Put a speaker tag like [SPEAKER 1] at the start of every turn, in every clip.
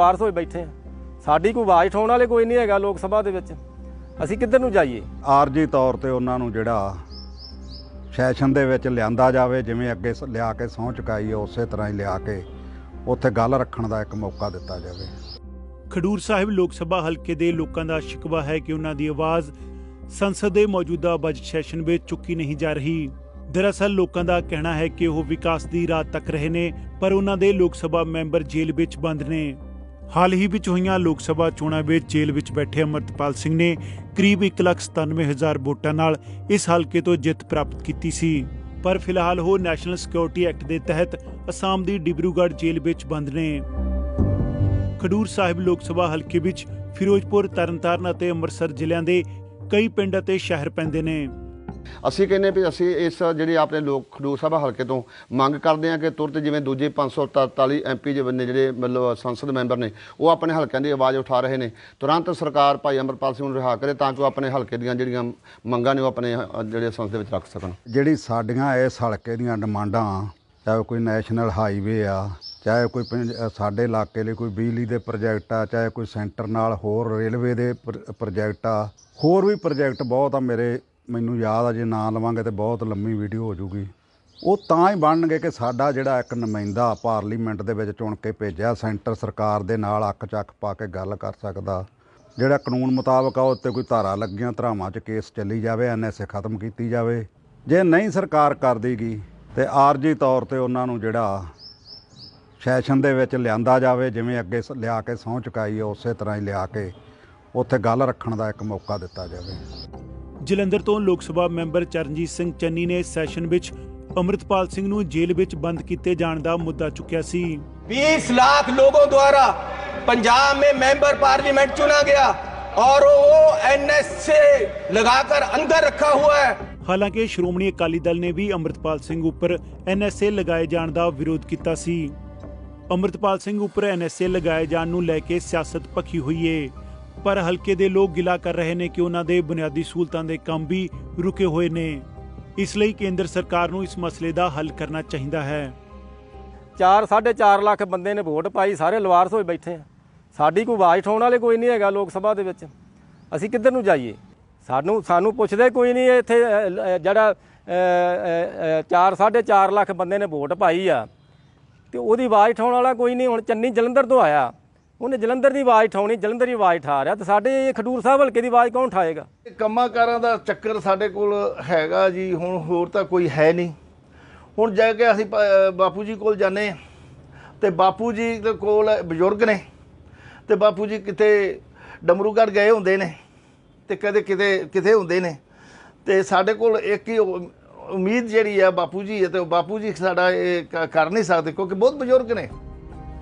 [SPEAKER 1] ਵਾਰਸ ਹੋਏ ਬੈਠੇ ਆ। ਸਾਡੀ ਕੋਈ ਆਵਾਜ਼ ਉਠਾਉਣ ਵਾਲੇ ਕੋਈ ਨਹੀਂ ਹੈਗਾ ਲੋਕ ਸਭਾ ਦੇ ਵਿੱਚ। ਅਸੀਂ ਕਿੱਧਰ ਨੂੰ ਜਾਈਏ?
[SPEAKER 2] ਆਰਜੀ ਤੌਰ ਤੇ ਉਹਨਾਂ ਨੂੰ ਜਿਹੜਾ ਸੈਸ਼ਨ ਦੇ ਵਿੱਚ ਲਿਆਂਦਾ ਜਾਵੇ ਜਿਵੇਂ ਅੱਗੇ ਸ- ਲਿਆ ਕੇ ਸਹੁੰ ਚੁਕਾਈ ਹੈ ਉਸੇ ਤਰ੍ਹਾਂ ਹੀ ਲਿਆ ਕੇ ਉੱਥੇ ਗੱਲ ਰੱਖਣ ਦਾ ਇੱਕ ਮੌਕਾ ਦਿੱਤਾ ਜਾਵੇ।
[SPEAKER 3] ਖਡੂਰ ਸਾਹਿਬ ਲੋਕ ਸਭਾ ਹਲਕੇ ਦੇ ਲੋਕਾਂ ਦਾ ਸ਼ਿਕਵਾ ਹੈ ਕਿ ਉਹਨਾਂ ਦੀ ਆਵਾਜ਼ ਸੰਸਦ ਦੇ ਮੌਜੂਦਾ ਬਜਟ ਸੈਸ਼ਨ ਵਿੱਚ ਚੁੱਕੀ ਨਹੀਂ ਜਾ ਰਹੀ। ਦਰਅਸਲ ਲੋਕਾਂ ਦਾ ਕਹਿਣਾ ਹੈ ਕਿ ਉਹ ਵਿਕਾਸ ਦੀ ਰਾਹ ਤੱਕ ਰਹੇ ਨੇ ਪਰ ਉਹਨਾਂ ਦੇ ਲੋਕ ਸਭਾ ਮੈਂਬਰ ਜੇਲ੍ਹ ਵਿੱਚ ਬੰਦ ਨੇ। ਹਾਲ ਹੀ ਵਿੱਚ ਹੋਈਆਂ ਲੋਕ ਸਭਾ ਚੋਣਾਂ ਵਿੱਚ ਜੇਲ੍ਹ ਵਿੱਚ ਬੈਠੇ ਅਮਰਤਪਾਲ ਸਿੰਘ ਨੇ ਕਰੀਬ 1,97,000 ਵੋਟਾਂ ਨਾਲ ਇਸ ਹਲਕੇ ਤੋਂ ਜਿੱਤ ਪ੍ਰਾਪਤ ਕੀਤੀ ਸੀ। ਪਰ ਫਿਲਹਾਲ ਉਹ ਨੈਸ਼ਨਲ ਸਿਕਿਉਰਿਟੀ ਐਕਟ ਦੇ ਤਹਿਤ ਅਸਾਮ ਦੀ ਡਿਬਰੂਗੜ੍ਹ ਜੇਲ੍ਹ ਵਿੱਚ ਬੰਦ ਨੇ। ਖਡੂਰ ਸਾਹਿਬ ਲੋਕ ਸਭਾ ਹਲਕੇ ਵਿੱਚ ਫਿਰੋਜ਼ਪੁਰ ਤਰਨਤਾਰਨ ਅਤੇ ਅੰਮ੍ਰਿਤਸਰ ਜ਼ਿਲ੍ਹਿਆਂ ਦੇ ਕਈ ਪਿੰਡ ਅਤੇ ਸ਼ਹਿਰ ਪੈਂਦੇ ਨੇ।
[SPEAKER 4] ਅਸੀਂ ਕਹਿੰਦੇ ਵੀ ਅਸੀਂ ਇਸ ਜਿਹੜੇ ਆਪਣੇ ਲੋਕ ਖਡੂਰ ਸਭਾ ਹਲਕੇ ਤੋਂ ਮੰਗ ਕਰਦੇ ਹਾਂ ਕਿ ਤੁਰਤ ਜਿਵੇਂ ਦੂਜੇ 543 ਐਮਪੀ ਜੇ ਨੇ ਜਿਹੜੇ ਮਤਲਬ ਸੰਸਦ ਮੈਂਬਰ ਨੇ, ਉਹ ਆਪਣੇ ਹਲਕਿਆਂ ਦੀ ਆਵਾਜ਼ ਉਠਾ ਰਹੇ ਨੇ। ਤੁਰੰਤ ਸਰਕਾਰ ਭਾਈ ਅਮਰਪਾਲ ਸਿੰਘ ਨੂੰ ਰਿਹਾ ਕਰੇ ਤਾਂ ਕਿ ਉਹ ਆਪਣੇ ਹਲਕੇ ਦੀਆਂ ਜਿਹੜੀਆਂ ਮੰਗਾਂ ਨੇ ਉਹ ਆਪਣੇ ਜਿਹੜੇ ਸੰਸਦ ਵਿੱਚ ਰੱਖ ਸਕਣ।
[SPEAKER 2] ਜਿਹੜੀ ਸਾਡੀਆਂ ਇਸ ਹਲਕੇ ਦੀਆਂ ਡਿਮਾਂਡਾਂ ਚਾਹੇ ਕੋਈ ਨੈਸ਼ਨਲ ਹਾਈਵੇ ਆ, ਚਾਹੇ ਕੋਈ ਪਿੰਡ- ਸਾਡੇ ਇਲਾਕੇ ਲਈ ਕੋਈ ਬਿਜਲੀ ਦੇ ਪ੍ਰੋਜੈਕਟ ਆ, ਚਾਹੇ ਕੋਈ ਸੈਂਟਰ ਨਾਲ ਹੋਰ ਰੇਲਵੇ ਦੇ ਪ੍ਰ- ਪ੍ਰੋਜੈਕਟ ਆ, ਹੋਰ ਵੀ ਪ੍ਰੋਜੈਕਟ ਬਹੁਤ ਆ ਮੇਰੇ ਮੈਨੂੰ ਯਾਦ ਆ ਜੇ ਨਾਂ ਲਵਾਂਗੇ ਤੇ ਬਹੁਤ ਲੰਮੀ ਵੀਡੀਓ ਹੋ ਜੂਗੀ। ਉਹ ਤਾਂ ਹੀ ਬਣਨਗੇ ਕਿ ਸਾਡਾ ਜਿਹੜਾ ਇੱਕ ਨੁਮਾਇੰਦਾ ਪਾਰਲੀਮੈਂਟ ਦੇ ਵਿੱਚ ਚੁਣ ਕੇ ਭੇਜਿਆ, ਸੈਂਟਰ ਸਰਕਾਰ ਦੇ ਨਾਲ ਅੱਖ ਚੱਕ ਪਾ ਕੇ ਗੱਲ ਕਰ ਸਕਦਾ। ਜਿਹੜਾ ਕਾਨੂੰਨ ਮੁਤਾਬਕ ਆ ਉਹ ਤੇ ਕੋਈ ਧਾਰਾ ਲੱਗੀਆਂ, ਧਰਾਵਾਂ 'ਚ ਕੇਸ ਚੱਲੀ ਜਾਵੇ ਐਨਐਸਏ ਖਤਮ ਕੀਤੀ ਜਾਵੇ। ਜੇ ਨਹੀਂ ਸਰਕਾਰ ਕਰਦੀਗੀ ਤੇ ਆਰਜੀ ਤੌਰ ਤੇ ਉਹਨਾਂ ਨੂੰ ਜਿਹੜਾ ਸੈਸ਼ਨ ਦੇ ਵਿੱਚ ਲਿਆਂਦਾ ਜਾਵੇ, ਜਿਵੇਂ ਅੱਗੇ ਸ- ਲਿਆ ਕੇ ਸਹੁੰ ਚੁਕਾਈ ਉਸੇ ਤਰ੍ਹਾਂ ਹੀ ਲਿਆ ਕੇ ਉੱਥੇ ਗੱਲ ਰੱਖਣ ਦਾ ਇੱਕ ਮੌਕਾ ਦਿੱਤਾ ਜਾਵੇ।
[SPEAKER 3] ਜਲੰਧਰ ਤੋਂ ਲੋਕ ਸਭਾ ਮੈਂਬਰ ਚਰਨਜੀਤ ਸਿੰਘ ਚੰਨੀ ਨੇ ਸੈਸ਼ਨ ਵਿੱਚ ਅੰਮ੍ਰਿਤਪਾਲ ਸਿੰਘ ਨੂੰ ਜੇਲ੍ਹ ਵਿੱਚ ਬੰਦ ਕੀਤੇ ਜਾਣ ਦਾ ਮੁੱਦਾ ਚੁੱਕਿਆ ਸੀ
[SPEAKER 5] 20 लाख लोगों द्वारा पंजाब में मेंबर पार्लियामेंट चुना गया और वो एनएस से लगाकर अंदर रखा हुआ है
[SPEAKER 3] ਹਾਲਾਂਕਿ ਸ਼੍ਰੋਮਣੀ ਅਕਾਲੀ ਦਲ ਨੇ ਵੀ ਅੰਮ੍ਰਿਤਪਾਲ ਸਿੰਘ ਉੱਪਰ ਐਨਐਸਏ ਲਗਾਏ ਜਾਣ ਦਾ ਵਿਰੋਧ ਕੀਤਾ ਸੀ ਅੰਮ੍ਰਿਤਪਾਲ ਸਿੰਘ ਉੱਪਰ ਐਨਐਸਏ ਲਗਾਏ ਜਾਣ ਨੂੰ ਲੈ ਕੇ ਸਿਆਸਤ ਪੱਖੀ ਹੋਈ ਏ ਪਰ ਹਲਕੇ ਦੇ ਲੋਕ ਗਿਲਾ ਕਰ ਰਹੇ ਨੇ ਕਿ ਉਹਨਾਂ ਦੇ ਬੁਨਿਆਦੀ ਸਹੂਲਤਾਂ ਦੇ ਕੰਮ ਵੀ ਰੁਕੇ ਹੋਏ ਨੇ। ਇਸ ਲਈ ਕੇਂਦਰ ਸਰਕਾਰ ਨੂੰ ਇਸ ਮਸਲੇ ਦਾ ਹੱਲ ਕਰਨਾ ਚਾਹੀਦਾ ਹੈ।
[SPEAKER 1] 4 4.5 ਲੱਖ ਬੰਦੇ ਨੇ ਵੋਟ ਪਾਈ ਸਾਰੇ ਲਵਾਰਸ ਹੋਏ ਬੈਠੇ ਆ। ਸਾਡੀ ਕੋਈ ਆਵਾਜ਼ ਉਠਾਉਣ ਵਾਲੇ ਕੋਈ ਨਹੀਂ ਹੈਗਾ ਲੋਕ ਸਭਾ ਦੇ ਵਿੱਚ। ਅਸੀਂ ਕਿੱਧਰ ਨੂੰ ਜਾਈਏ? ਸਾਨੂੰ ਸਾਨੂੰ ਪੁੱਛਦੇ ਕੋਈ ਨਹੀਂ ਇੱਥੇ ਅ, ਅ, ਜਿਹੜਾ 4 4.5 ਲੱਖ ਬੰਦੇ ਨੇ ਵੋਟ ਪਾਈ ਆ। ਤੇ ਉਹਦੀ ਆਵਾਜ਼ ਉਠਾਉਣ ਵਾਲਾ ਕੋਈ ਨਹੀਂ ਹੁਣ ਚੰਨੀ ਜਲੰਧਰ ਤੋਂ ਆਇਆ। ਉਹਨੇ ਜਲੰਧਰ ਦੀ ਆਵਾਜ਼ ਠਾਉਣੀ ਜਲੰਧਰ ਦੀ ਆਵਾਜ਼ ਠਾ ਰਿਹਾ ਤੇ ਸਾਡੇ ਖਡੂਰ ਸਾਹਿਬ ਹਲਕੇ ਦੀ ਆਵਾਜ਼ ਕੌਣ ਠਾਏਗਾ
[SPEAKER 6] ਇਹ ਕੰਮਾਂ ਕਾਰਾਂ ਦਾ ਚੱਕਰ ਸਾਡੇ ਕੋਲ ਹੈਗਾ ਜੀ, ਹੁਣ ਹੋਰ ਤਾਂ ਕੋਈ ਹੈ ਨਹੀਂ। ਹੁਣ ਜਾ ਕੇ ਅਸੀਂ ਬਾਪੂ ਜੀ ਕੋਲ ਜਾਂਦੇ ਹਾਂ ਤੇ ਬਾਪੂ ਜੀ ਦੇ ਕੋਲ ਬਜ਼ੁਰਗ ਨੇ ਤੇ ਬਾਪੂ ਜੀ ਕਿਤੇ ਡਮਰੂਗੜ੍ਹ ਗਏ ਹੁੰਦੇ ਨੇ ਤੇ ਕਦੇ ਕਿਤੇ ਕਿਤੇ ਹੁੰਦੇ ਨੇ ਤੇ ਸਾਡੇ ਕੋਲ ਇੱਕ ਹੀ ਉਮੀਦ ਜਿਹੜੀ ਆ ਬਾਪੂ ਜੀ ਹੈ ਤੇ ਉਹ ਬਾਪੂ ਜੀ ਸਾਡਾ ਇਹ ਕ- ਕਰ ਨਹੀਂ ਸਕਦੇ ਕਿਉਂਕਿ ਬਹੁਤ ਬਜ਼ੁਰਗ ਨੇ।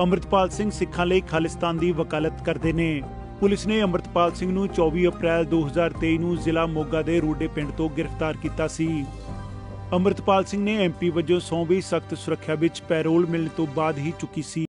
[SPEAKER 3] ਅੰਮ੍ਰਿਤਪਾਲ ਸਿੰਘ ਸਿੱਖਾਂ ਲਈ ਖਾਲਿਸਤਾਨ ਦੀ ਵਕਾਲਤ ਕਰਦੇ ਨੇ। ਪੁਲਿਸ ਨੇ ਅੰਮ੍ਰਿਤਪਾਲ ਸਿੰਘ ਨੂੰ 24 ਅਪ੍ਰੈਲ 2023 ਨੂੰ ਜ਼ਿਲ੍ਹਾ ਮੋਗਾ ਦੇ ਰੋਡੇ ਪਿੰਡ ਤੋਂ ਗ੍ਰਿਫਤਾਰ ਕੀਤਾ ਸੀ। ਅੰਮ੍ਰਿਤਪਾਲ ਸਿੰਘ ਨੇ ਐਮਪੀ ਵਜੋਂ ਸੌਂਵੀ ਸਖਤ ਸੁਰੱਖਿਆ ਵਿੱਚ ਪੈਰੋਲ ਮਿਲਣ ਤੋਂ ਬਾਅਦ ਹੀ ਚੁੱਕੀ ਸੀ।